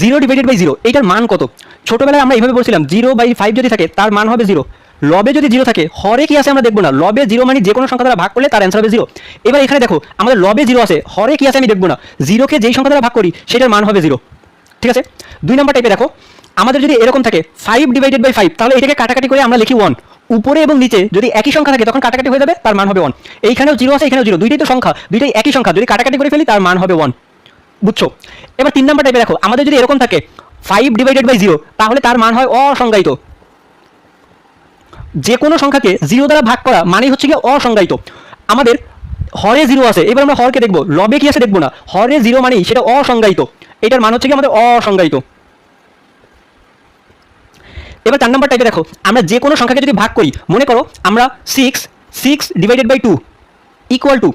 Zero divided by zero এইটার মান কত? ছোটবেলায় আমরা এইভাবে বলছিলাম জিরো বাই ফাইভ যদি থাকে, তার মান হবে জিরো লবে যদি জিরো থাকে, হরে কি আছে আমরা দেখব না। লবে জিরো মানে যে কোনো সংখ্যা দ্বারা ভাগ করলে তার অ্যান্সার হবে জিরো এবার এখানে দেখো, আমাদের লবে জিরো আছে, হরে কি আছে আমি দেখব না। জিরোকে যেই সংখ্যা দ্বারা ভাগ করি, সেটার মান হবে জিরো ঠিক আছে? দুই নম্বর টাইপে দেখো, আমাদের যদি এরকম থাকে ফাইভ ডিভাইডেড বাই ফাইভ তাহলে এটাকে কাটাকাটি করে আমরা লিখি ওয়ান উপরে এবং নিচে যদি একই সংখ্যা থাকে, তখন কাটাকাটি হয়ে যাবে, তার মান হবে ওয়ান এইখানেও জিরো আছে, এখানেও জিরো দুইটাই তো সংখ্যা, দুইটাই একই সংখ্যা। যদি কাটাকাটি করে ফেলি, তার মান হবে ওয়ান বুঝছ? এবার তিন নম্বর টাইপে দেখো, আমাদের যদি এরকম থাকে ফাইভ ডিভাইডেড বাই জিরো তাহলে তার মান হয় অসংজ্ঞায়িত। যে কোনো সংখ্যাকে জিরো দ্বারা ভাগ করা মানে হচ্ছে কি অসংজ্ঞায়িত। আমাদের হরে জিরো আছে, এবার আমরা হরকে দেখব, লবে কি আছে দেখব না? হরে জিরো মানেই সেটা অসংজ্ঞায়িত। এটার মান হচ্ছে কি আমাদের অসংজ্ঞায়িত। এবার চার নম্বর টাইপে দেখো, আমরা যে কোনো সংখ্যাকে যদি ভাগ করি, মনে করো আমরা six six divided by two equal to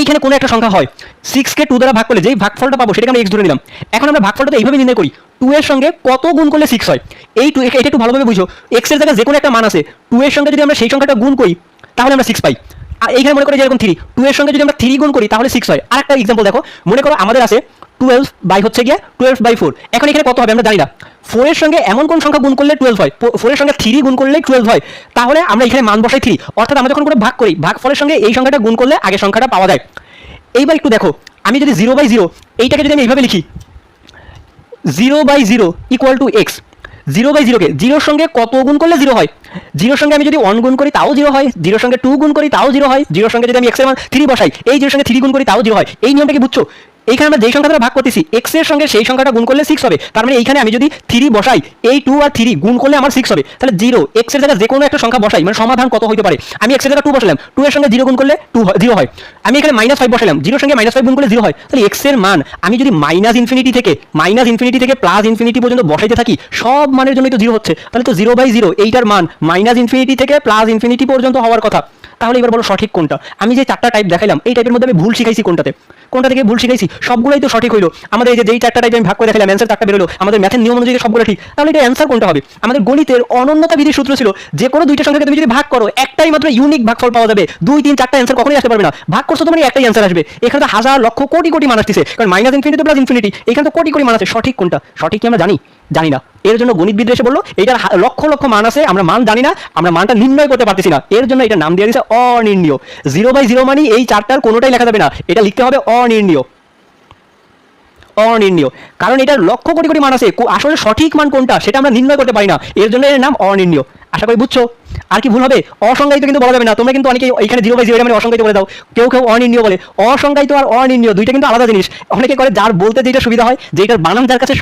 এইখানে কোনো একটা সংখ্যা হয়। সিক্সকে টু দ্বারা ভাগ করলে যেই ভাগফলটা পাবো সেটাকে আমরা এক্স ধরে নিলাম। এখন আমরা ভাগফলটা তো এইভাবে নির্ণয় করি। টু এর সঙ্গে কত গুণ করলে সিক্স হয়? এই টু এটা একটু ভালোভাবে বুঝো। এক্সের জায়গায় যে কোনো একটা মান আছে। টু এর সঙ্গে যদি আমরা সেই সংখ্যাটা গুণ করি, তাহলে আমরা সিক্স পাই। আর এইখানে মনে করি যেরকম থ্রি টু এর সঙ্গে যদি আমরা থ্রি গুণ করি, তাহলে সিক্স হয়। আর একটা এক্সাম্পল দেখো। মনে করো আমাদের আছে টুয়েলভ বাই হচ্ছে গিয়ে টুয়েলভ বাই ফোর এখন এখানে কত হবে আমরা জানি না। ফোরের সঙ্গে এমন কোন সংখ্যা গুণ করলে টুয়েলভ হয়? ফোরের সঙ্গে থ্রি গুণ করলে টুয়েলভ হয়। তাহলে আমরা এখানে মান বসাই থ্রি অর্থাৎ আমরা যখন কোনো ভাগ করি ভাগ ফলের সঙ্গে এই সংখ্যাটা গুণ করলে আগের সংখ্যাটা পাওয়া যায়। এইবার একটু দেখো, আমি যদি জিরো বাই জিরো এইটাকে যদি আমি এইভাবে লিখি zero by zero equal to X zero by জিরোকে জিরোর সঙ্গে কত গুণ করলে জিরো হয়? জিরোর সঙ্গে আমি যদি ওয়ান গুণ করি, তাও জিরো হয়। জিরোর সঙ্গে টু গুণ করি, তাও জিরো হয়। জিরোর সঙ্গে যদি আমি এক্সের মান থ্রি বসাই, এই জিরোর সঙ্গে থ্রি গুণ করি, তাও জিরো হয়। এই নিয়মটা কি বুঝছ? এইখানে আমরা যেই সংখ্যা দ্বারা ভাগ করতেছি এক্সের সঙ্গে সেই সংখ্যাটা গুণ করলে সিক্স হবে। তার মানে এইখানে আমি যদি থ্রি বসাই, এই টু আর থ্রি গুণ করলে আমার সিক্স হবে। তাহলে জিরো এক্সের জায়গায় যে কোনো একটা সংখ্যা বসাই মানে সমাধান কত হতে পারে? আমি এক্সের জায়গায় টু বসালাম টু এর সঙ্গে জিরো গুণ করলে টু জিরো হয়। আমি এখানে মাইনাস ফাইভ বসালাম জিরোর সঙ্গে মাইনাস ফাইভ গুণ করলে জিরো হয়। তাহলে এক্সের মান, আমি যদি মাইনাস ইনফিনিটি থেকে মাইনাস ইনফিনিটি থেকে প্লাস ইনফিনিটি পর্যন্ত বসাইতে থাকি, সব মানের জন্যই তো জিরো হচ্ছে। তাহলে তো জিরো বাই জিরো এইটার মান মাইনাস ইনফিনিটি থেকে প্লাস ইনফিনিটি পর্যন্ত হওয়ার কথা। তাহলে এবার বলো সঠিক কোনটা? আমি যে চারটা টাইপ দেখাইলাম, এই টাইপের মধ্যে আমি ভুল শিখাইছি কোনটাতে? কোনটা থেকে ভুল শিখাইছি? সবগুলোই তো সঠিক হইল। আমাদের এই যে যেই চারটা টাইপ আমি ভাগ করে দেখালাম অ্যান্সার চারটা বেরোলো, আমাদের ম্যাথের নিয়ম অনুযায়ী সবগুলো ঠিক। তাহলে এটা অ্যান্সার কোনটা হবে? আমাদের গণিতের অনন্যতা বিধির সূত্র ছিল, যে কোনো দুইটা সংখ্যাকে তুমি যদি ভাগ করো, একটাই মাত্র ইউনিক ভাগ ভাগফল পাওয়া যাবে। দুই, তিন চারটা অ্যান্সার কখনোই আসতে পারবে না। ভাগ করছ তো মানে একটাই অ্যান্সার আসবে। এখানে তো হাজার, লক্ষ, কোটি কোটি মান আসতেছে। কারণ মাইনাস ইনফিনিটি প্লাস ইনফিনিটি এখানে তো কোটি কোটি মান আছে। সঠিক কোনটা? সঠিক কি আমরা জানি? জানি না। এর জন্য গণিতবিদ এসে বলল এটার লক্ষ লক্ষ মান আছে, আমরা মান জানি না, আমরা মানটা নির্ণয় করতে পারতেছি না। এর জন্য এটা নাম দিয়ে দিয়েছে অনির্ণীয়। জিরো বাই জিরো মানে এই চারটার কোনোটাই লেখা যাবে না। এটা লিখতে হবে অনির্ণীয়। অনির্ণীয়। কারণ এটার লক্ষ কোটি কোটি মান আছে। আসলে সঠিক মান কোনটা, সেটা আমরা নির্ণয় করতে পারি না। এর জন্য এর নাম অনির্ণীয়। আশা করি বুঝছ? আর কি ভুল হবে? অসংজ্ঞায়িত কিন্তু বলা যাবে না। তোমরা কিন্তু অনেকে এখানে জিরো বাই জিরো মানে অসংজ্ঞায়িত বলে দাও। কেউ কেউ অনির্ণীয় বলে। অসংজ্ঞায়িত আর অনির্ণীয় দুইটা কিন্তু আলাদা জিনিস। অনেকে করে যার বলতে যেটা সুবিধা হয়, যেটার বানান যার কাছে